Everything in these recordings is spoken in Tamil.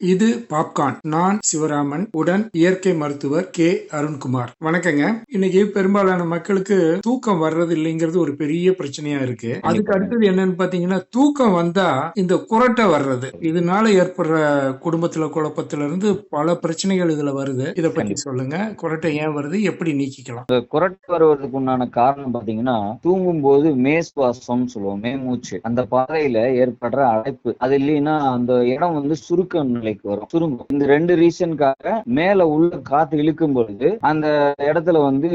இது பாப்கார்ன். நான் சிவராமன். உடன் இயற்கை மருத்துவர் கே. அருண்குமார். வணக்கங்க. இன்னைக்கு பெரும்பாலான மக்களுக்கு தூக்கம் வர்றது இல்லைங்கிறது ஒரு பெரிய பிரச்சனையா இருக்கு. அதுக்கு அடுத்தது என்னன்னு பாத்தீங்கன்னா தூக்கம் வந்தா இந்த குரட்டை வர்றது. இதனால ஏற்படுற குடும்பத்துல குழப்பத்துல இருந்து பல பிரச்சனைகள் இதுல வருது. இத பத்தி சொல்லுங்க. குரட்டை ஏன் வருது? எப்படி நீக்கிக்கலாம்? குரட்டை வருவதற்கு உண்டான காரணம் பாத்தீங்கன்னா தூங்கும் போது மேஸ்வாசம் சொல்லுவோம் மேமூச்சு. அந்த பாதையில ஏற்படுற அடைப்பு. அது இல்லைன்னா அந்த இடம் வந்து சுருக்க நிலைக்கு வரும். சுருங்கும். இந்த ரெண்டு ரீசனுக்காக மேல உள்ள காத்து இழுக்கும் பொழுது அந்த இடத்துல வந்து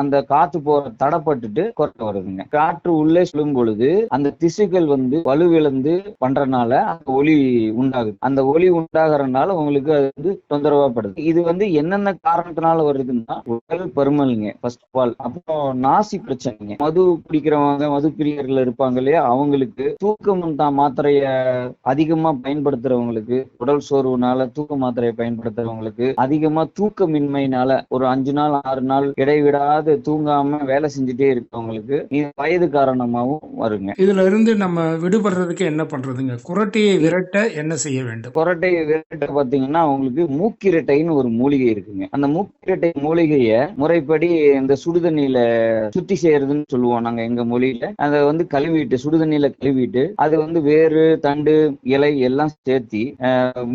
அந்த காத்து போற தடப்பட்டுட்டு குறைக்க வருதுங்க. காற்று உள்ளே சொல்லும் பொழுது அந்த திசுக்கள் வந்து வலுவிழந்து பண்றதுனால அந்த ஒலி உண்டாகுது. அந்த ஒலி உண்டாகிறதுனால உங்களுக்கு அது வந்து தொந்தரவா படுது இது வந்து என்னென்ன காரணத்தினால வருதுன்னா உடல் பருமனுங்க ஃபர்ஸ்ட் ஆஃப் ஆல் அப்புறம் நாசி பிரச்சனைங்க. மது குடிக்கிறவங்க மது பிரியர்கள் இருப்பாங்க இல்லையா? அவங்களுக்கு தூக்கம் தான் மாத்திரைய அதிகமா பயன்படுத்துறவங்களுக்கு உடல் சோர்வுனால தூக்க மாத்திரையை பயன்படுத்துறவங்களுக்கு அதிகமா தூக்கமின்மையினால ஒரு அஞ்சு நாள் ஆறு நாள் இடைவிடாது தூங்காம வேலை செஞ்சுட்டே இருக்கவங்களுக்கு இது வயது காரணமாகவும் வருங்க. இதுல இருந்து நம்ம விடுபடுறதுக்கு என்ன பண்றதுங்க? குரட்டையை விரட்ட என்ன செய்ய வேண்டும்? கொரட்டை விரட்ட பாத்தீங்கன்னா உங்களுக்கு மூக்கிரட்டைன்னு ஒரு மூலிகை இருக்குங்க. அந்த மூக்கிரட்டை மூலிகைய முறைப்படி இந்த சுடுதண்ணியில சுத்தி செய்யறதுன்னு சொல்லுவோம் நாங்க எங்க மொழியில. அதை வந்து கழுவிட்டு சுடுதண்ணியில கழுவிட்டு அது வந்து வேறு தண்டு இலை எல்லாம் சேர்த்தி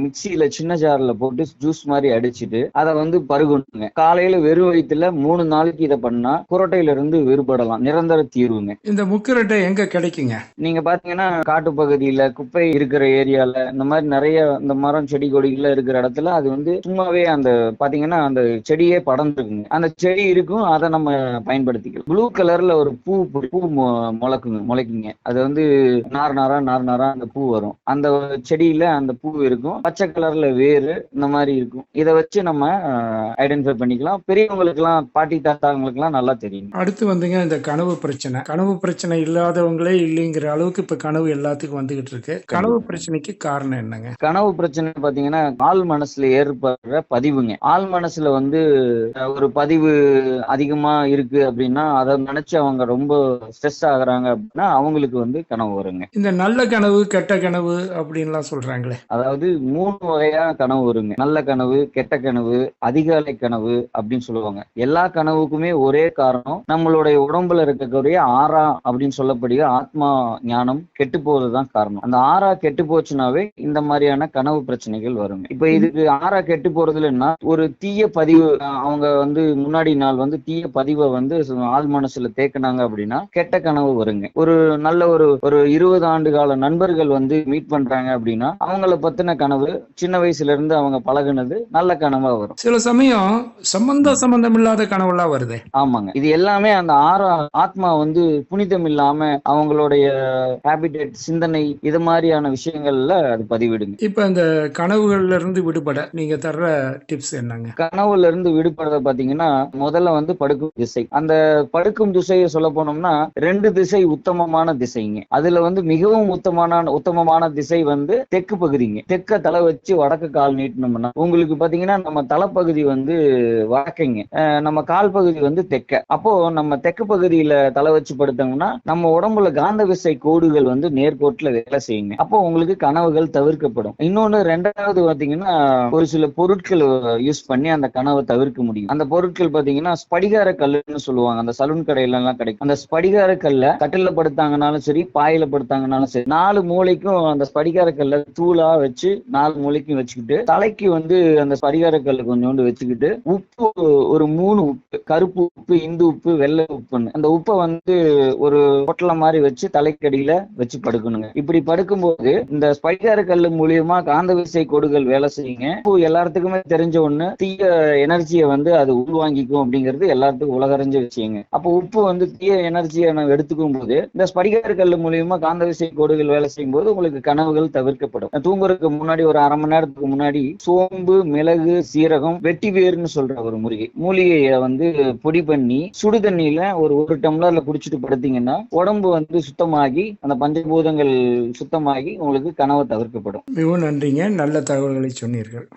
மிக்சியில சின்ன ஜார்ல போட்டு ஜூஸ் மாதிரி அடிச்சிட்டு அதை வந்து பருகணுங்க காலையில வெறும் வயிற்றுல மூணு நாளைக்கு இதை பண்ணா குரட்டையில இருந்து விடுபடலாம் நிரந்தர தீர்வுங்க. இந்த முக்கிரட்டை எங்க கிடைக்குங்க? நீங்க பாத்தீங்கன்னா காட்டு பகுதியில குப்பை இருக்கிற ஏரியால இந்த மாதிரி நிறைய இந்த மரம் செடி கொடிகள் இருக்கிற இடத்துல அது வந்து சும்மாவே அந்த பாத்தீங்கன்னா அந்த செடியே படர்ந்துருக்குங்க. அந்த செடி இருக்கும் அதை நம்ம பயன்படுத்திக்கலாம். ப்ளூ கலர்ல ஒரு பூ பூ முளைக்குங்க முளைக்குங்க. அது வந்து நார் நாரா நார் நாரா அந்த பூ வரும். அந்த செடியில அந்த பூ இருக்கும். பச்சை கலர்ல வேறு இந்த மாதிரி இருக்கும். இதை வச்சு நம்ம ஐடென்டிஃபை பண்ணிக்கலாம். பெரியவங்களுக்கு எல்லாம் பாட்டி தாத்தாங்களுக்கு எல்லாம் நல்லா தெரியும். அடுத்து வந்துங்க இந்த கனவு பிரச்சனை. கனவு பிரச்சனை இல்லாதவங்களே இல்லைங்கிற அளவுக்கு இப்ப கனவு எல்லாத்துக்கும் வந்துகிட்டு இருக்கு. கனவு பிரச்சனைக்கு காரணம் என்னங்க? கனவு பிரச்சனை பாத்தீங்கன்னா ஆள் மனசுல ஏற்படுற பதிவுங்க. ஆள் மனசுல வந்து ஒரு பதிவு அதிகமா இருக்கு அப்படின்னா அதை நினைச்சு அவங்க ரொம்ப ஸ்ட்ரெஸ் ஆகுறாங்க அப்படின்னா அவங்களுக்கு வந்து கனவு வருங்க. இந்த நல்ல கனவு கெட்ட கனவு அப்படின்லாம் சொல்றாங்களே. அதாவது மூணு வகையான கனவு வருங்க. நல்ல கனவு கெட்ட கனவு அதிகாலை கனவு அப்படின்னு சொல்லுவாங்க. எல்லா கனவுக்குமே ஒரே காரணம் நம்மளுடைய உடம்புல இருக்கக்கூடிய ஆறா அப்படின்னு சொல்லக்கூடிய ஆத்மா ஞானம் கெட்டு போறதுதான் காரணம். அந்த ஆறா கெட்டு போச்சுனாவே இந்த மாதிரியான கனவு பிரச்சனைகள் வருங்க. இப்ப இதுக்கு ஆறா கெட்டு போறதுலன்னா ஒரு தீய பதிவு அவங்க வந்து முன்னாடி நாள் வந்து தீய பதிவை வந்து ஆள் மனசுல தேக்குனாங்க அப்படின்னா கெட்ட கனவு வருங்க. ஒரு நல்ல ஒரு ஒரு இருபது ஆண்டு கால நண்பர்கள் வந்து மீட் பண்றாங்க அப்படின்னா அவங்கள பத்தின கனவு சின்ன வயசுல இருந்து அவங்க பழகுனது நல்ல கனவா வரும். சில சமயம் சம்பந்த சம்பந்தம் இல்லாத கனவுலாம் வருதே. ஆமாங்க. இது எல்லாமே அந்த ஆத்மா வந்து புனிதம் இல்லாம அவங்களுடைய ஹேபிடேட் சிந்தனை இது மாதிரியான விஷயங்கள்ல அது பதிவிடுங்க. இப்ப இந்த கனவுகள்ல இருந்து விடுபட நீங்க தர்ற டிப்ஸ் என்னங்க? கனவுல இருந்து விடுபடுறத பாத்தீங்கன்னா முதல்ல வந்து படுக்கும் திசை. அந்த படுக்கும் திசையை சொல்ல போனோம்னா ரெண்டு திசை உத்தமமான திசைங்க. அதுல வந்து மிகவும் உத்தமமான உத்தமமான திசை வந்து தெற்கு பகுதிங்க. தெற்க தலை வச்சு வடக்கு கால் நீட்டினோம்னா உங்களுக்கு பாத்தீங்கன்னா நம்ம தலைப்பகுதி வந்து வடக்குங்க. நம்ம கால் பகுதி வந்து தெக்க. அப்போ நம்ம தெற்கு பகுதியில தலை வச்சு படுத்தோம்னா நம்ம உடம்புல காந்த விசை கோடுகள் வந்து நேர்கோட்டுல வேலை செய்யுங்க. அப்போ உங்களுக்கு கனவுகள் தவிர்க்கப்படும். இன்னொன்னு ரெண்டாவது பாத்தீங்கன்னா ஒரு சில பொருட்கள் யூஸ் பண்ணி அந்த கனவை தவிர்க்க முடியும். அந்த பொருட்கள் பாத்தீங்கன்னா ஸ்படிகார கல்லுன்னு சொல்லுவாங்க. அந்த சலூன் கடையில எல்லாம் கிடைக்கும். அந்த ஸ்படிகார கல்ல கட்டில படுத்தாங்கனாலும் சரி பாயில படுத்தாங்கனாலும் சரி நாலு மூளைக்கும் அந்த ஸ்படிகார கல்ல தூளா வச்சு நாலு மூளைக்கும் வச்சுக்கிட்டு தலைக்கு வந்து அந்த பரிகாரக்கல் கொஞ்சோண்டு வச்சுக்கிட்டு உப்பு ஒரு மூணு உப்பு கருப்பு உப்பு இந்து உப்பு வெள்ளை உப்புன்னு. அந்த உப்பை வந்து ஒரு பொட்டலை மாதிரி வச்சு தலைக்கடியில வச்சு படுக்கணுங்க. இப்படி படுக்கும்போது இந்த ஸ்பைகார மூலியமா காந்த விசை கொடுகள் வேலை செய்யுங்க. எல்லாத்துக்குமே தெரிஞ்ச ஒண்ணு தீய எனர்ஜியை வந்து அது உள்வாங்கிக்கும் அப்படிங்கிறது எல்லாத்துக்கும் உலகறிஞ்ச விஷயங்க. அப்போ உப்பு வந்து தீய எனர்ஜியை நம்ம எடுத்துக்கும் போது இந்த ஸ்படிகார கல்லு மூலியமா காந்த விசை கோடுகள் வேலை செய்யும் போது உங்களுக்கு கனவுகள் தவிர்க்கப்படும். தூங்குறதுக்கு முன்னாடி ஒரு அரை மணி நேரத்துக்கு முன்னாடி சோம்பு மிளகு சீரகம் வெட்டி வேர்னு சொல்ற ஒரு மூலிகை மூலிகையை வந்து பொடி பண்ணி சுடு தண்ணியில ஒரு ஒரு டம்ளர்ல குடிச்சிட்டு படுத்தீங்கன்னா உடம்பு வந்து சுத்தமாகி அந்த பஞ்சபூதங்கள் சுத்தமாகி உங்களுக்கு கனவை தவிர்க்கப்படும். மிகவும் நன்றிங்க. நல்ல தகவல்களை சொன்னீர்கள்.